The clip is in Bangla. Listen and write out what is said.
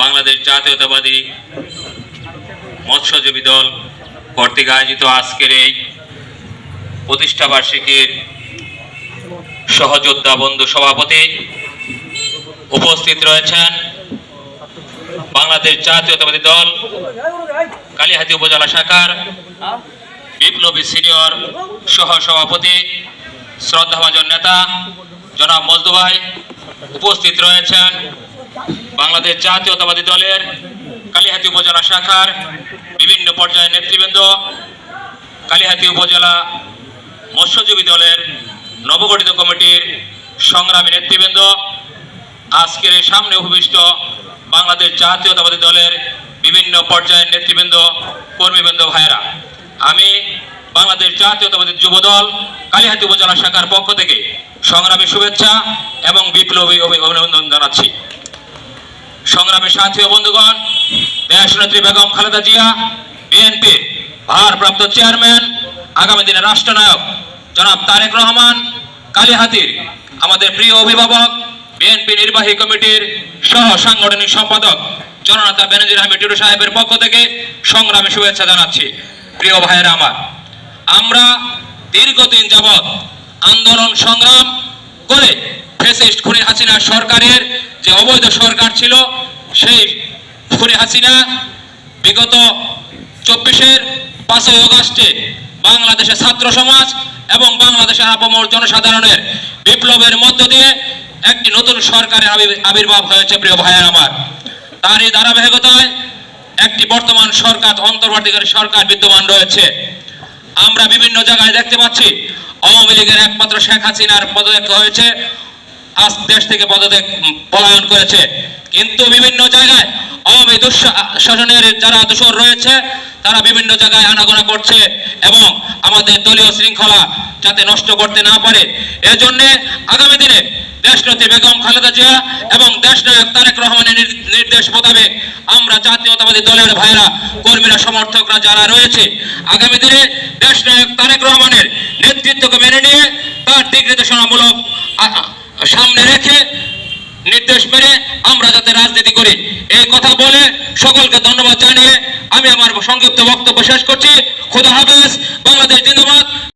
বাংলাদেশ জাতীয়তাবাদী মৎস্যজীবী দল কর্তৃক আয়োজিত আজকের এই প্রতিষ্ঠা বার্ষিকীর সহযোদ্ধা বন্ধু সভাপতি উপস্থিত রয়েছেন বাংলাদেশ জাতীয়তাবাদী দল কালীহাতি উপজেলা শাখার বিপ্লবী সিনিয়র সহ সভাপতি শ্রদ্ধাভাজন নেতা জনাব মজদু ভাই উপস্থিত রয়েছেন। বাংলাদেশ জাতীয়তাবাদী দলের কালীহাতি উপজেলা শাখার বিভিন্ন পর্যায়ের নেতৃবৃন্দ, কালীহাতি উপজেলা মৎস্যজীবী দলের নবগঠিত কমিটির সংগ্রামী নেতৃবৃন্দ, আজকের এই সামনে উপবিষ্ট বাংলাদেশ জাতীয়তাবাদী দলের বিভিন্ন পর্যায়ের নেতৃবৃন্দ, কর্মীবৃন্দ, ভাইয়েরা। আমি বাংলাদেশ জাতীয়তাবাদী যুবদল কালীহাতি উপজেলা শাখার পক্ষ থেকে সংগ্রামী শুভেচ্ছা এবং বিপ্লবী অভিনন্দন জানাচ্ছি। সংগ্রামী সাথী ও বন্ধুগণ দেশনেত্রী বেগম খালেদা জিয়া বিএনপি ভারপ্রাপ্ত চেয়ারম্যান, আগামী দিনের রাষ্ট্রনায়ক জনাব তারেক রহমান, কালীহাতির আমাদের প্রিয় অভিভাবক বিএনপি নির্বাহী কমিটির সহ সাংগঠনিক সম্পাদক জননেতা বেনজির আহমেদ টুডু সাহেবের পক্ষ থেকে সংগ্রামে শুভেচ্ছা জানাচ্ছি। প্রিয় ভাইয়েরা আমার, আমরা দীর্ঘদিন যাবৎ আন্দোলন সংগ্রাম করে ফেসিস্ট খুনি হাসিনা সরকারের যে অবৈধ সরকার ছিল সেই খুনি হাসিনা বিগত চব্বিশের পাঁচই অগাস্টে বাংলাদেশের ছাত্র সমাজ এবং বাংলাদেশের আপামর জনসাধারণের বিপ্লবের মধ্য দিয়ে একটি নতুন সরকারের আবির্ভাব হয়েছে, প্রিয় ভাইয়ের আমার। তারই ধারাবাহিকতায় একটি বর্তমান সরকার অন্তর্বর্তীকারী সরকার বিদ্যমান রয়েছে। আমরা বিভিন্ন জায়গায় দেখতে পাচ্ছি, আওয়ামী লীগের একমাত্র শেখ হাসিনার পদত্যাগ হয়েছে। আজ দেশ থেকে পদত্যাগ পলায়ন করেছে। কিন্তু বিভিন্ন জায়গায় আওয়ামী দুঃশা- শাসনের যারা দোষর রয়েছে, তারা বিভিন্ন জায়গায় আনাগোনা করছে এবং আমাদের দলীয় শৃঙ্খলা যাতে নষ্ট করতে না পারে। এজন্য আগামী দিনে দেশনেত্রী বেগম খালেদা জিয়া এবং দেশনায়ক তারেক রহমানের নির্দেশ মোতাবেক আমরা জাতীয়তাবাদী দলের ভাইরা কর্মীরা, সমর্থকরা যারা রয়েছে, আগামী দিনে দেশনায়ক তারেক রহমানের নেতৃত্বকে মেনে নিয়ে তার দিক নির্দেশনামূলক সামনে রেখে নির্দেশ মেনে আমরা যাতে রাজনীতি করি। এই কথা বলে সকলকে ধন্যবাদ জানিয়ে আমি আমার সংক্ষিপ্ত বক্তব্য শেষ করছি। খুদা হাফেজ, বাংলাদেশ জিন্দাবাদ।